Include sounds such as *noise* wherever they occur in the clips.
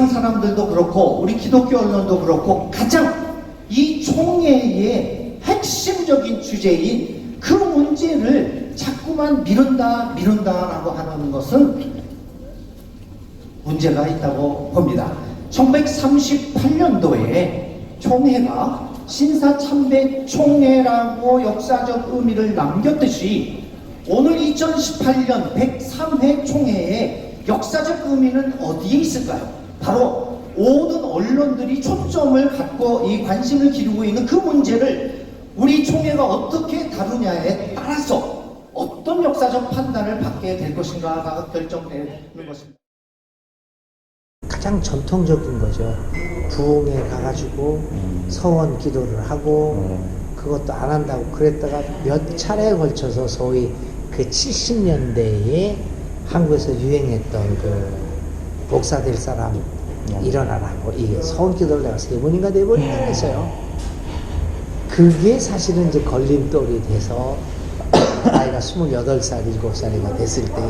세상 사람들도 그렇고 우리 기독교 언론도 그렇고 가장 이 총회의 핵심적인 주제인 그 문제를 자꾸만 미룬다 미룬다라고 하는 것은 문제가 있다고 봅니다. 1938년도에 총회가 신사참배 총회라고 역사적 의미를 남겼듯이 오늘 2018년 103회 총회의 역사적 의미는 어디에 있을까요? 바로 모든 언론들이 초점을 갖고 이 관심을 기르고 있는 그 문제를 우리 총회가 어떻게 다루냐에 따라서 어떤 역사적 판단을 받게 될 것인가가 결정되는 것입니다. 가장 전통적인 거죠. 부흥에 가가지고 서원 기도를 하고 그것도 안 한다고 그랬다가 몇 차례에 걸쳐서 소위 그 70년대에 한국에서 유행했던 그 목사 될 사람 일어나라고 이 서원 기도를 내가 세 번인가 네 번인가 했어요. 그게 사실은 이제 걸림돌이 돼서 *coughs* 나이가 28살, 7살이가 됐을 때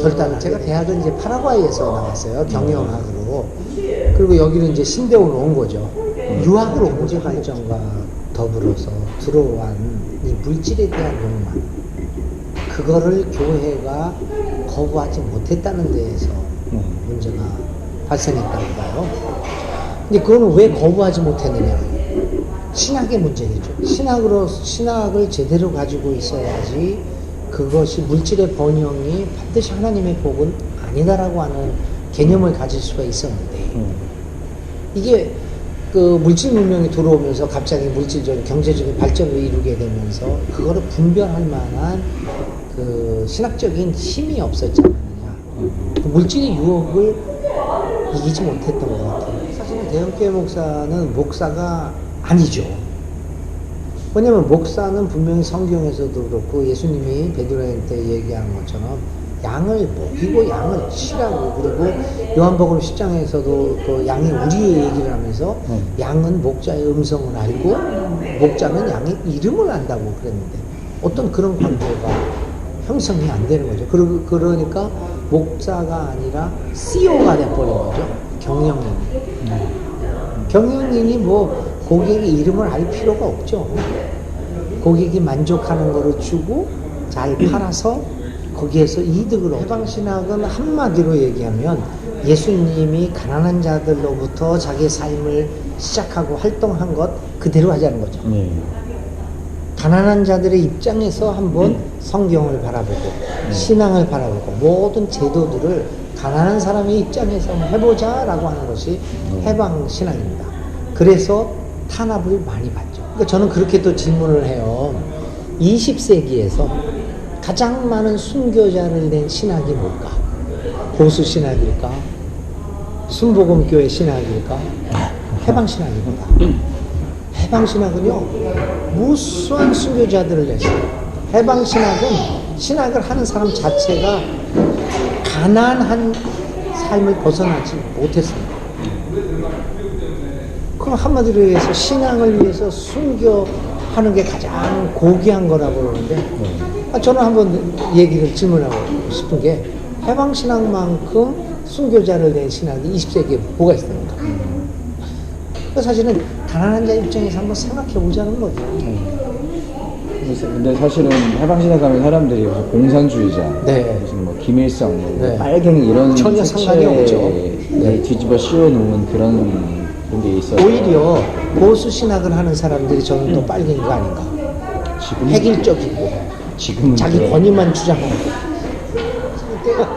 결단을 제가 대학은 이제 파라과이에서 나왔어요. 경영학으로. 그리고 여기는 이제 신대원으로 온 거죠. 유학으로 경제 발전과 더불어서 들어온 이 물질에 대한 욕망. 그거를 교회가 거부하지 못했다는 데에서 문제가 발생했다고 봐요. 근데 그거는 왜 거부하지 못했느냐? 신학의 문제겠죠. 신학으로 신학을 제대로 가지고 있어야지 그것이 물질의 번영이 반드시 하나님의 복은 아니다라고 하는 개념을 가질 수가 있었는데 이게 그 물질 문명이 들어오면서 갑자기 물질적인 경제적인 발전을 이루게 되면서 그거를 분별할 만한 그 신학적인 힘이 없었지 않느냐. 그 물질의 유혹을 이기지 못했던 것 같아요. 사실은 대형교회 목사는 목사가 아니죠. 왜냐면 목사는 분명히 성경에서도 그렇고 예수님이 베드로한테 얘기한 것처럼 양을 먹이고 양을 치라고 그리고 요한복음 10장에서도 그 양이 우리의 얘기를 하면서 음. 양은 목자의 음성을 알고 목자는 양의 이름을 안다고 그랬는데 어떤 그런 관계가 형성이 안 되는 거죠. 그러, 그러니까 목자가 아니라 CEO가 돼버린 거죠. 경영인이. 경영인이 뭐 고객의 이름을 알 필요가 없죠. 고객이 만족하는 거를 주고 잘 팔아서 거기에서 이득을 얻어. 해방신학은 한마디로 얘기하면 예수님이 가난한 자들로부터 자기 삶을 시작하고 활동한 것 그대로 하자는 거죠. 네. 가난한 자들의 입장에서 한번 성경을 바라보고 신앙을 바라보고 모든 제도들을 가난한 사람의 입장에서 한번 해보자라고 하는 것이 해방 신앙입니다. 그래서 탄압을 많이 받죠. 그러니까 저는 그렇게 또 질문을 해요. 20세기에서 가장 많은 순교자를 낸 신학이 뭘까? 보수 신학일까? 순복음교회 신학일까? 해방 신학입니다. 해방 신학은요 무수한 순교자들을 냈어요. 해방 신학은 신학을 하는 사람 자체가 가난한 삶을 벗어나지 못했습니다. 그럼 한마디로 해서 신앙을 위해서 순교하는 게 가장 고귀한 거라고 그러는데 아, 저는 한번 얘기를 질문하고 싶은 게 해방 신학만큼 순교자를 낸 신학이 20세기에 뭐가 있습니까? 그 사실은 가난한 자 입장에서 한번 생각해 보자는 거죠. 그래서 근데 사실은 해방신에 가면 사람들이 무슨 공산주의자, 네. 무슨 뭐 김일성, 뭐 네. 빨갱이 이런 전혀 상관이 색채에 없죠. 네. 뒤집어 씌워놓은 그런 게 있어서 오히려 보수 신학을 하는 사람들이 저는 더 빨갱이가 아닌가. 지금 획일적이고 지금은 자기 또- 권위만 주장하고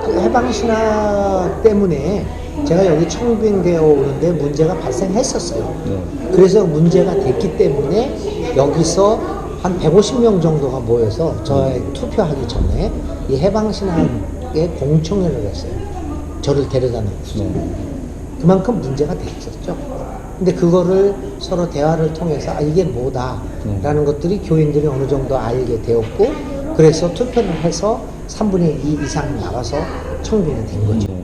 그 해방 신학 때문에 제가 여기 청빙되어 오는데 문제가 발생했었어요. 네. 그래서 문제가 됐기 때문에 여기서 한 150명 정도가 모여서 저의 투표하기 전에 이 해방 신학에 공청회를 했어요. 저를 데려다 놓고. 네. 그만큼 문제가 됐었죠. 근데 그거를 서로 대화를 통해서 아, 이게 뭐다라는 것들이 교인들이 어느 정도 알게 되었고 그래서 투표를 해서 3분의 2 이상 나와서 청빙이 된 거죠. 네.